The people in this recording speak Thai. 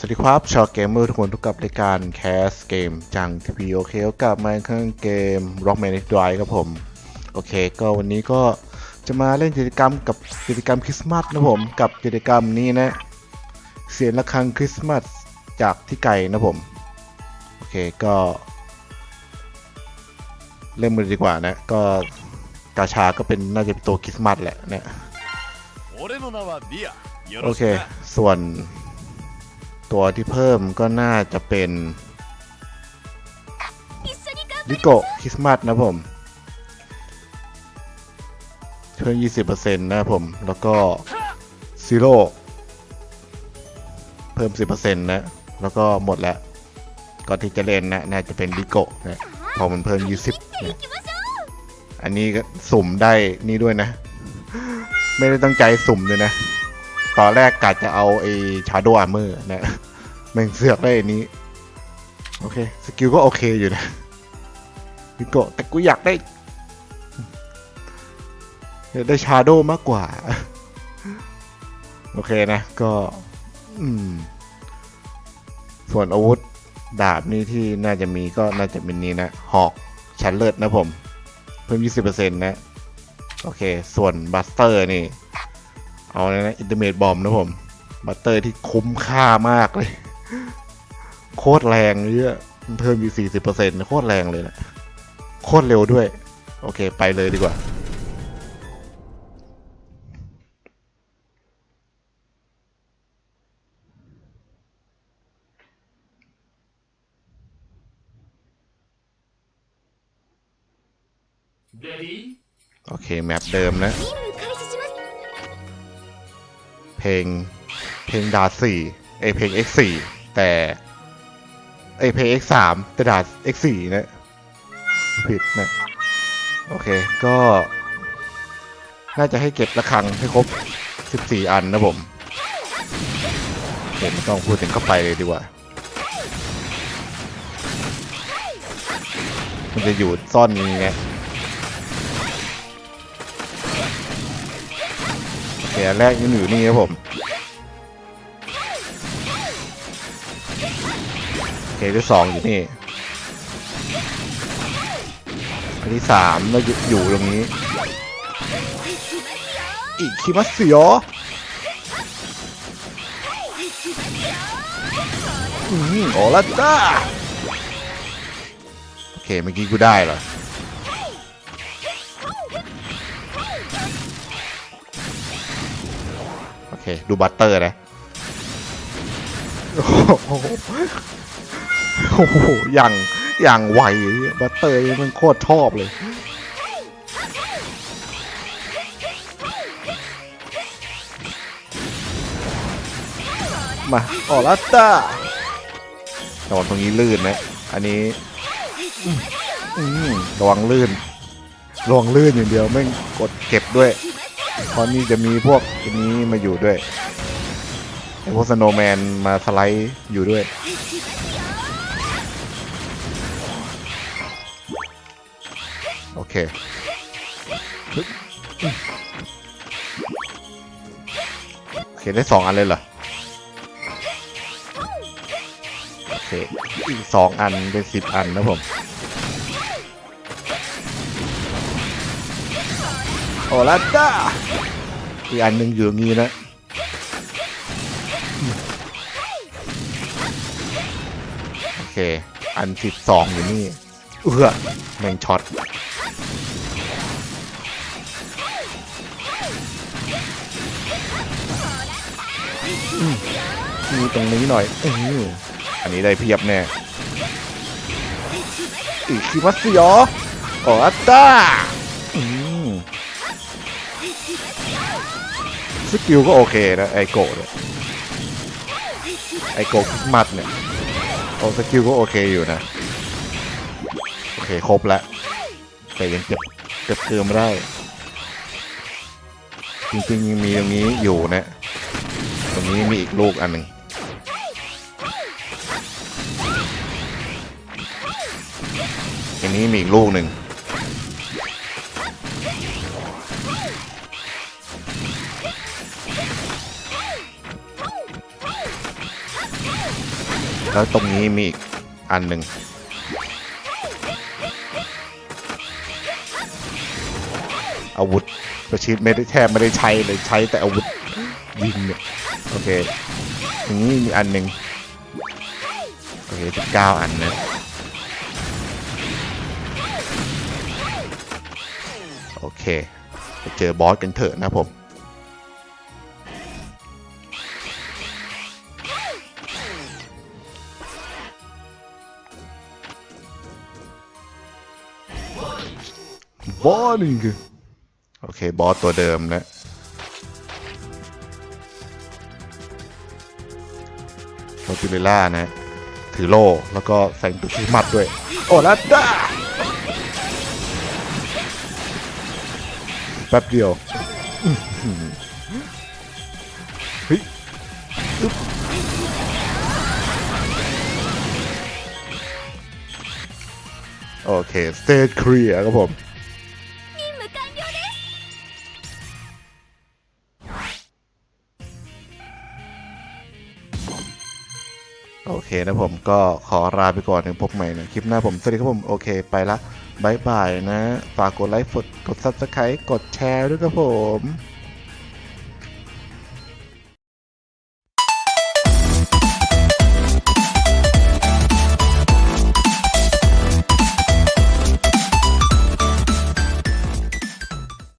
สวัสดีครับ ชาวเกมเมอร์ทุกคนทุกกับรายการแคสเกมจังทีวีโอเคกับมาเครื่องเกม Rockman d r i v e ครับผม โอเค ก็วันนี้ก็จะมาเล่นกิจกรรมกับกิจกรรมคริสต์มาสนะผมกับกิจกรรมนี้นะ เสียงระฆังคริสต์มาสจากที่ไกลนะผม โอเคก็ เริ่มเลดีกว่านะ ก็กาชาก็เป็นน่าจะเป็นตัวคริสต์มาสแหละนะโอเค ส่วน ตัวที่เพิ่มก็น่าจะเป็นลิโกคริสต์มาสนะผมเพิ่ม20%นะครับผม แล้วก็ซีโร่เพิ่ม 10%นะ แล้วก็หมดแล้วก่อนที่จะเล่นนะน่าจะเป็นลิโกนะพอมันเพิ่ม 20นะอันนี้ก็สุ่มได้นี่ด้วยนะ ไม่ได้ตั้งใจสุ่มเลยนะ ตอนแรกกะจะเอาไอ้ชาโดว์อาร์เมอร์นะแม่งเสือกได้อันนี้ โอเค สกิลก็โอเคอยู่นะพิโกแต่กูอยากได้อยากได้ชาโดว์มากกว่า โอเคนะ ก็ อืม ส่วนอาวุธดาบนี่ที่น่าจะมีก็น่าจะเป็นนี้นะ หอกชั้นเลิศนะผม เพิ่ม 20%นะ โอเค ส่วนบัสเตอร์นี่ เอาเลยนะอินเตอร์เมดบอมนะผมบัตเตอร์ที่คุ้มค่ามากเลย โคตรแรงเยอะมันเพิ่มอีกสี่สิบเปอร์เซ็นต์โคตรแรงเลยนะโคตรเร็วด้วย โอเค ไปเลยดีกว่า โอเค แมปเดิมนะ เพลงเพลงดาสี่เอเพลง X4 แต่เอเพลง X3 แต่ดา X4 นะผิดนะโอเคก็ น่าจะให้เก็บระฆังให้ครบ 14 อันนะผมผมต้องพูดถึงเข้าไปเลยดีกว่า มันจะอยู่ซ่อนอย่าง เงี้ยแรกยังอยู่นี่ครับผมโอเคที่สองอยู่นี่อันที่สามเราอยู่ตรงนี้ อีกคิมัสเสียอืมโอลาจ้าโอเคเมื่อกี้กูได้เหรอ ดูบัตเตอร์นะโอ้โหอย่างอย่างไวบัตเตอร์นี่มันโคตรชอบเลยมาออลัตตาระวังตรงนี้ลื่นนะ อันนี้อืมระวังลื่นระวังลื่นอย่างเดียวไม่กดเก็บด้วย เพราะนี่จะมีพวกนี้มาอยู่ด้วยไอพวกสโนแมนมาสไลด์อยู่ด้วย โอเคโอเคได้สองอันเลยเหรอโอเคอีกสองอันเป็นสิบอันนะผม โอลาต้าอีกอันหนึ่งอยู่งนี้นะโอเค อันสิบสองอยู่นี่ เอื้อแม่งช็อตมีตรงนี้หน่อยอืออันนี้ได้เพียบแน่อีกคิมัสซิโอโอลาต้า สกิลก็โอเคนะไอโกะเนี่ยไอโกะคริสต์มัดเนี่ยโอ้สกิลก็โอเคอยู่นะ โอเคครบแล้วแต่ยังเก็บเก็บเกิมได้ จริงๆยังมีตรงนี้อยู่นะ ตรงนี้มีอีกลูกอันหนึ่งอันนี้มีอีกลูกหนึ่ง แล้วตรงนี้มีอีกอันหนึ่งอาวุธประชิดไม่ได้แทบไม่ได้ใช้เลยใช้แต่อาวุธยิงเนี่ยโอเคทีนี้มีอันหนึ่งโอเคสิบเก้าอันนะโอเคไปเจอบอสกันเถอะนะผม บอสนี่คือโอเค บอสตัวเดิมนะโรติเลล่านะ ถือโล่ แล้วก็แสงตุกที่มัดด้วย โอ้ลัดด้าแป๊บเดียว โอเคสเตจเคลียครับผมโอเคนะผมก็ขอลาไปก่อนนึงพบใหม่นะคลิปหน้าผม สวัสดีครับผม โอเคไปละบายบายนะ ฝากกดไลค์กดกดซับสไครต์กดแชร์ด้วยครับผม